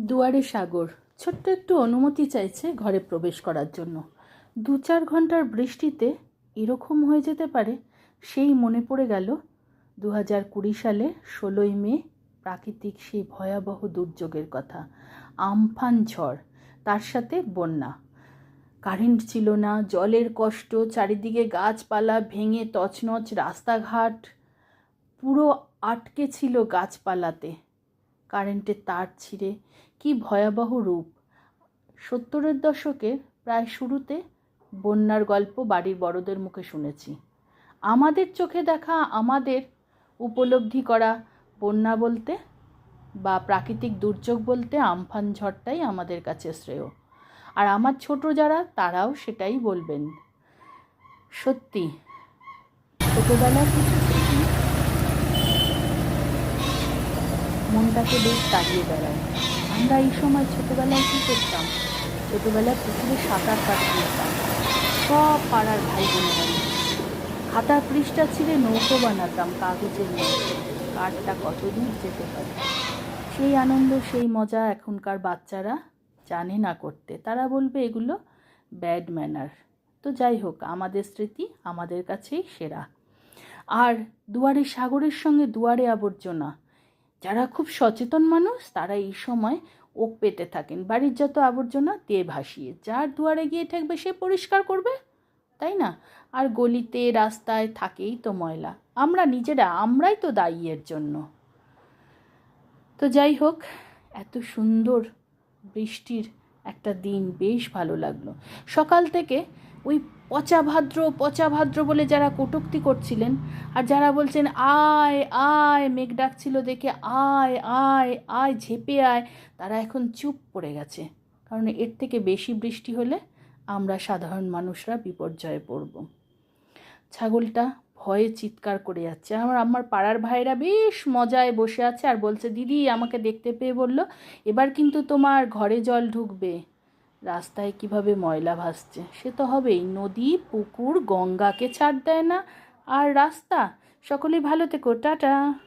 দুয়ারে সাগর। ছোট্ট একটু অনুমতি চাইছে ঘরে প্রবেশ করার জন্য। দু চার ঘণ্টার বৃষ্টিতে এরকম হয়ে যেতে পারে, সেই মনে পড়ে গেল দু হাজার কুড়ি সালে ষোলোই মে প্রাকৃতিক সেই ভয়াবহ দুর্যোগের কথা। আমফান ঝড়, তার সাথে বন্যা। কারেন্ট ছিল না, জলের কষ্ট, চারিদিকে গাছপালা ভেঙে তছনছ রাস্তাঘাট। পুরো আটকে ছিল গাছপালাতে। কারেন্টের তার ছিঁড়ে। কি ভয়াবহ রূপ। সত্তরের দশকের প্রায় শুরুতে বন্যার গল্প বাড়ির বড়দের মুখে শুনেছি। আমাদের চোখে দেখা, আমাদের উপলব্ধি করা বন্যা বলতে বা প্রাকৃতিক দুর্যোগ বলতে আমফান ঝড়টাই আমাদের কাছে শ্রেয়। আর আমার ছোট যারা, তারাও সেটাই বলবেন। সত্যি, ছোটবেলার কিছু মনটাকে বেশ তাড়িয়ে বেড়ায়। আমরা এই সময় ছোটোবেলায় কী করতাম? ছোটবেলায় পুকুরে সাঁতার কাটিয়েতাম সব পাড়ার ভাই বোনেরা। খাতার পৃষ্ঠা ছিঁড়ে নৌকো বানাতাম কাগজের নৌকো কারটা কত দূর যেতে পারে? সেই আনন্দ, সেই মজা এখনকার বাচ্চারা জানে না করতে। তারা বলবে, এগুলো ব্যাড ম্যানার। তো যাই হোক, আমাদের স্মৃতি আমাদের কাছেই সেরা। আর দুয়ারে সাগরের সঙ্গে দুয়ারে আবর্জনা যারা খুব সচেতন মানুষ, তারা এই সময় ওক পেতে থাকেন। বাড়ির যত আবর্জনা দিয়ে ভাসিয়ে। যার দুয়ারে গিয়ে ঠেকবে, সে পরিষ্কার করবে, তাই না? আর গলিতে, রাস্তায় থাকেই তো ময়লা। আমরা নিজেরা, আমরাই তো দায়ী এর জন্য। তো যাই হোক, এত সুন্দর বৃষ্টির একটা দিন বেশ ভালো লাগল। সকাল থেকে ওই পচা ভাদ্র পচা ভাদ্র বলে যারা কটুক্তি করছিলেন আর যারা বলছেন, আয় আয়, মেঘ ডাকছিল দেখে, আয় আয় আয়, ঝেপে আয়, তারা এখন চুপ পড়ে গেছে। কারণ এর থেকে বেশি বৃষ্টি হলে আমরা সাধারণ মানুষরা বিপর্যয়ে পড়ব। ছাগলটা ভয়ে চিৎকার করে যাচ্ছে। আমার আমার পাড়ার ভাইরা বেশ মজায় বসে আছে আর বলছে, দিদি, আমাকে দেখতে পেয়ে বলল, এবার কিন্তু তোমার ঘরে জল ঢুকবে। রাস্তায় কীভাবে ময়লা ভাসছে? সে তো হবেই। নদী, পুকুর, গঙ্গাকে ছাড় দেয় না। আর রাস্তা? সকলেই ভালো থেকো। টাটা।